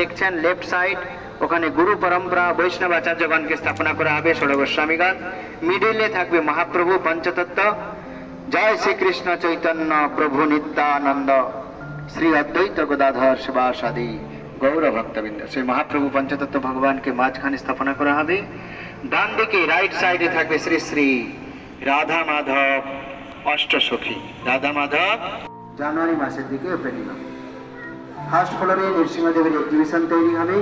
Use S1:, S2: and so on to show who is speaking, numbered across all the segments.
S1: দেখছেন left side ওখানে গুরু পরম্পরা বৈষ্ণব আচার্যগণকে স্থাপনা করা হবে ষোড় গোস্বামীগণ। মিডিলে থাকবে মহাপ্রভু পঞ্চতত্ত্ব। জয় শ্রীকৃষ্ণ চৈতন্য প্রভু নিত্যানন্দ। শ্রী অদ্বৈত গদাধর শিবাসাদি গৌর ভক্তবৃন্দ শ্রী মহাপ্রভু পঞ্চতত্ত্ব ভগবানকে মাঝখানে স্থাপনা করা হবে। ডান দিকে রাইট সাইডে থাকবে শ্রী শ্রী রাধা মাধব অষ্টসখী। রাধা মাধব। জানুয়ারি মাসের দিকে ওপেনিং হবে। ফার্স্ট ফ্লোরে নৃসিংহদেবের এক্সিবিশন তৈরি হবে।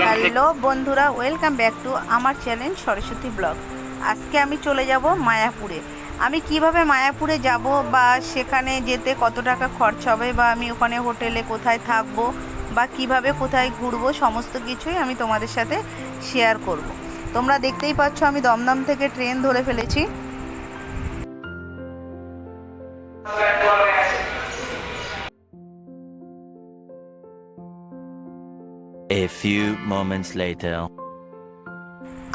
S2: হ্যালো বন্ধুরা ওয়েলকাম ব্যাক টু আমার চ্যানেল সরস্বতী ব্লগ আজকে আমি চলে যাব মায়াপুরে। আমি কীভাবে মায়াপুরে যাব বা সেখানে যেতে কত টাকা খরচ হবে বা আমি ওখানে হোটেলে কোথায় থাকব বা কীভাবে কোথায় ঘুরবো সমস্ত কিছুই আমি তোমাদের সাথে শেয়ার করব। তোমরা দেখতেই পাচ্ছ আমি দমদম থেকে ট্রেন ধরে ফেলেছি।
S3: A few moments later.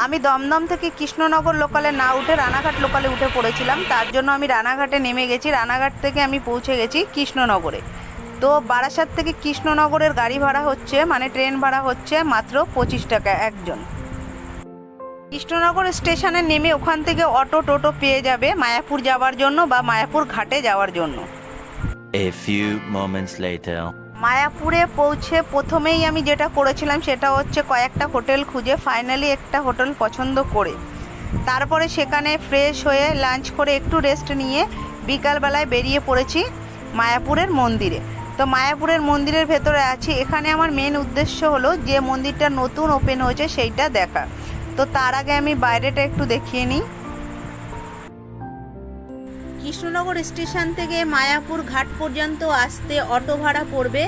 S2: আমি দমদম থেকে কৃষ্ণনগর লোকালে না উঠে রানাঘাট লোকালে উঠে পড়েছিলাম। তার জন্য আমি রানাঘাটে নেমে গেছি। রানাঘাট থেকে আমি পৌঁছে গেছি কৃষ্ণনগরে। তো বারাসাত থেকে কৃষ্ণনগরের গাড়ি ভাড়া হচ্ছে মানে ট্রেন ভাড়া হচ্ছে মাত্র পঁচিশ টাকা একজন। কৃষ্ণনগর স্টেশনে নেমে ওখান থেকে অটো টোটো পেয়ে যাবে মায়াপুর যাওয়ার জন্য বা মায়াপুর ঘাটে যাওয়ার জন্য।
S3: A few moments later.
S2: মায়াপুরে পৌঁছে প্রথমেই আমি যেটা করেছিলাম সেটা হচ্ছে কয়েকটা হোটেল খুঁজে ফাইনালি একটা হোটেল পছন্দ করে। তারপরে সেখানে ফ্রেশ হয়ে লাঞ্চ করে একটু রেস্ট নিয়ে বিকালবেলায় বেরিয়ে পড়েছি মায়াপুরের মন্দিরে। তো মায়াপুরের মন্দিরের ভেতরে আছি। এখানে আমার মেন উদ্দেশ্য হলো যে মন্দিরটা নতুন ওপেন হয়েছে সেইটা দেখা। তো তার আগে আমি বাইরেটা একটু দেখিয়ে নিই। কৃষ্ণনগর স্টেশন থেকে মায়াপুর ঘাট পর্যন্ত আসতে অটো ভাড়া পড়বে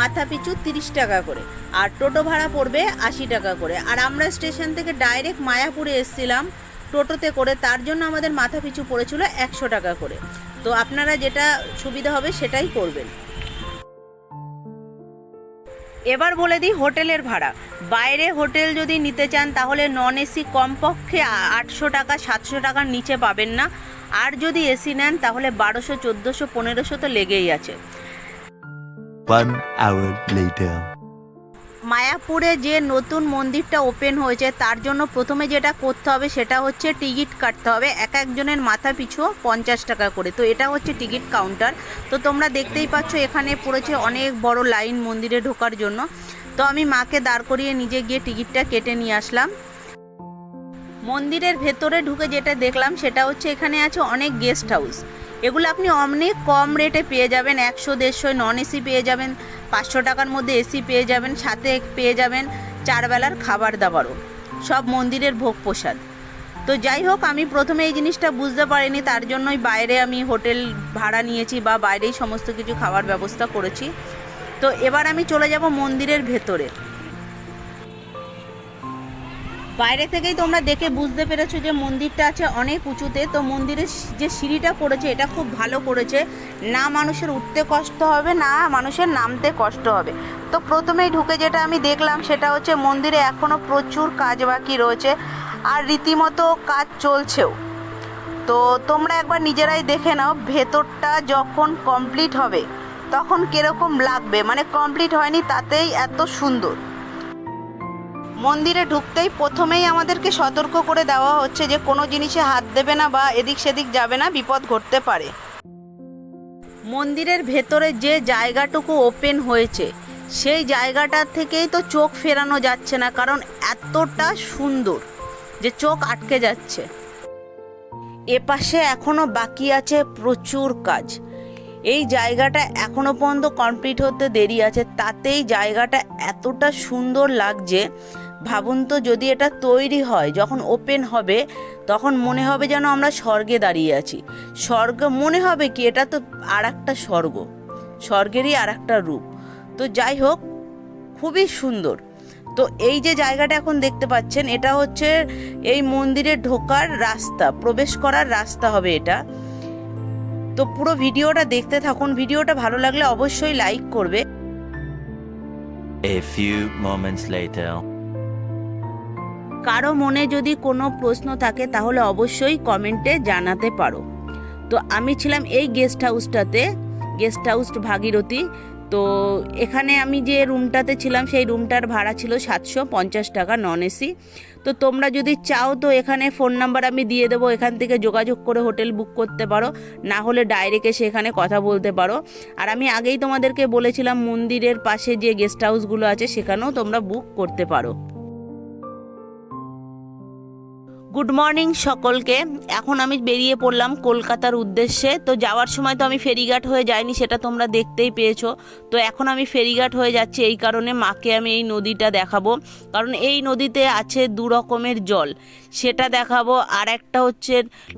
S2: মাথা পিছু তিরিশ টাকা করে, আর টোটো ভাড়া পড়বে আশি টাকা করে। আর আমরা স্টেশন থেকে ডাইরেক্ট মায়াপুরে এসেছিলাম টোটোতে করে, তার জন্য আমাদের মাথা পিছু পড়েছিল একশো টাকা করে। তো আপনারা যেটা সুবিধা হবে সেটাই করবেন। এবার বলে দিই হোটেলের ভাড়া। বাইরে হোটেল যদি নিতে চান, তাহলে নন এসি কমপক্ষে আটশো টাকা, সাতশো টাকার নিচে পাবেন না। আর যদি এসি নেন, তাহলে বারোশো, চোদ্দোশো, পনেরোশো তো লেগেই আছে।
S3: One hour later.
S2: মায়াপুরে যে নতুন মন্দিরটা ওপেন হয়েছে, তার জন্য প্রথমে যেটা করতে হবে সেটা হচ্ছে টিকিট কাটতে হবে। এক একজনের মাথা পিছু পঞ্চাশ টাকা করে। তো এটা হচ্ছে টিকিট কাউন্টার। তো তোমরা দেখতেই পাচ্ছ, এখানে পড়েছে অনেক বড় লাইন মন্দিরে ঢোকার জন্য। তো আমি মাকে দাঁড় করিয়ে নিজে গিয়ে টিকিটটা কেটে নিয়ে আসলাম। মন্দিরের ভেতরে ঢুকে যেটা দেখলাম, সেটা হচ্ছে এখানে আছে অনেক গেস্ট হাউস। এগুলো আপনি অনেক কম রেটে পেয়ে যাবেন, একশো, দেড়শো নন এসি পেয়ে যাবেন, পাঁচশো টাকার মধ্যে এসি পেয়ে যাবেন, সাথে পেয়ে যাবেন চারবেলার খাবার দাবারও। সব মন্দিরের ভোগ প্রসাদ। তো যাই হোক, আমি প্রথমে এই জিনিসটা বুঝতে পারিনি, তার জন্যই বাইরে আমি হোটেল ভাড়া নিয়েছি বা বাইরেই সমস্ত কিছু খাওয়ার ব্যবস্থা করেছি। তো এবার আমি চলে যাব মন্দিরের ভেতরে। বাইরে থেকেই তোমরা দেখে বুঝতে পেরেছ যে মন্দিরটা আছে অনেক উঁচুতে। তো মন্দিরের যে সিঁড়িটা করেছে এটা খুব ভালো করেছে না মানুষের উঠতে কষ্ট হবে, না মানুষের নামতে কষ্ট হবে। তো প্রথমেই ঢুকে যেটা আমি দেখলাম, সেটা হচ্ছে মন্দিরে এখনও প্রচুর কাজ বাকি রয়েছে আর রীতিমতো কাজ চলছেও। তো তোমরা একবার নিজেরাই দেখে নাও, ভেতরটা যখন কমপ্লিট হবে, তখন কীরকম লাগবে? মানে কমপ্লিট হয়নি, তাতেই এত সুন্দর। মন্দিরে ঢুকতেই প্রথমেই আমাদেরকে সতর্ক করে দেওয়া হচ্ছে যে কোনো জিনিসে হাত দেবে না বা এদিক সেদিক যাবে না, বিপদ ঘটতে পারে। মন্দিরের ভেতরে যে জায়গাটুকু ওপেন হয়েছে, সেই জায়গাটা থেকেই তো চোখ ফেরানো যাচ্ছে না, কারণ এতটা সুন্দর যে চোখ আটকে যাচ্ছে। এপাশে এখনও বাকি আছে প্রচুর কাজ। এই জায়গাটা এখনও পর্যন্ত কমপ্লিট হতে দেরি আছে, তাতেই জায়গাটা এতটা সুন্দর লাগছে ভাবুন তো, যদি এটা তৈরি হয়, যখন ওপেন হবে, তখন মনে হবে যেন আমরা স্বর্গে দাঁড়িয়ে আছি। স্বর্গ মনে হবে কি, এটা তো আর একটা স্বর্গ। স্বর্গেরই আর একটা রূপ। তো যাই হোক, খুবই সুন্দর। তো এই যে জায়গাটা এখন দেখতে পাচ্ছেন, এটা হচ্ছে এই মন্দিরে ঢোকার রাস্তা, প্রবেশ করার রাস্তা হবে এটা। তো পুরো ভিডিওটা দেখতে থাকুন। ভিডিওটা ভালো লাগলে অবশ্যই লাইক করবে।
S3: A few moments later.
S2: কারও মনে যদি কোনো প্রশ্ন থাকে, তাহলে অবশ্যই কমেন্টে জানাতে পারো। তো আমি ছিলাম এই গেস্ট হাউসটাতে, গেস্ট হাউস ভাগীরথী। তো এখানে আমি যে রুমটাতে ছিলাম, সেই রুমটার ভাড়া ছিল সাতশো পঞ্চাশ টাকা নন এসি তো তোমরা যদি চাও, তো এখানে ফোন নাম্বার আমি দিয়ে দেবো। এখান থেকে যোগাযোগ করে হোটেল বুক করতে পারো। না হলে ডাইরেক্ট এসে এখানে কথা বলতে পারো। আর আমি আগেই তোমাদেরকে বলেছিলাম, মন্দিরের পাশে যে গেস্ট হাউসগুলো আছে, সেখানেও তোমরা বুক করতে পারো। গুড মর্নিং সকলকে। এখন আমি বেরিয়ে পড়লাম কলকাতার উদ্দেশ্যে। তো যাওয়ার সময় তো আমি ফেরিঘাট হয়ে যাইনি, সেটা তোমরা দেখতেই পেয়েছ। তো এখন আমি ফেরিঘাট হয়ে যাচ্ছি, এই কারণে মাকে আমি এই নদীটা দেখাবো। কারণ এই নদীতে আছে দু রকমের জল। সেটা দেখাবো আর একটা হচ্ছে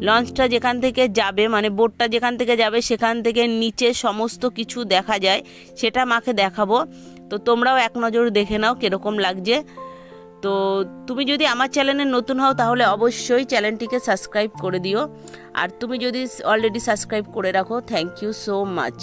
S2: লঞ্চটা যেখান থেকে যাবে মানে বোটটা যেখান থেকে যাবে, সেখান থেকে নিচে সমস্ত কিছু দেখা যায়, সেটা মাকে দেখাবো। তো তোমরাও এক নজর দেখে নাও কীরকম লাগছে। তো তুমি যদি আমার চ্যানেলে নতুন হও, তাহলে অবশ্যই চ্যানেলটিকে সাবস্ক্রাইব করে দিও। আর তুমি যদি অলরেডি সাবস্ক্রাইব করে রাখো থ্যাংক ইউ সো মাচ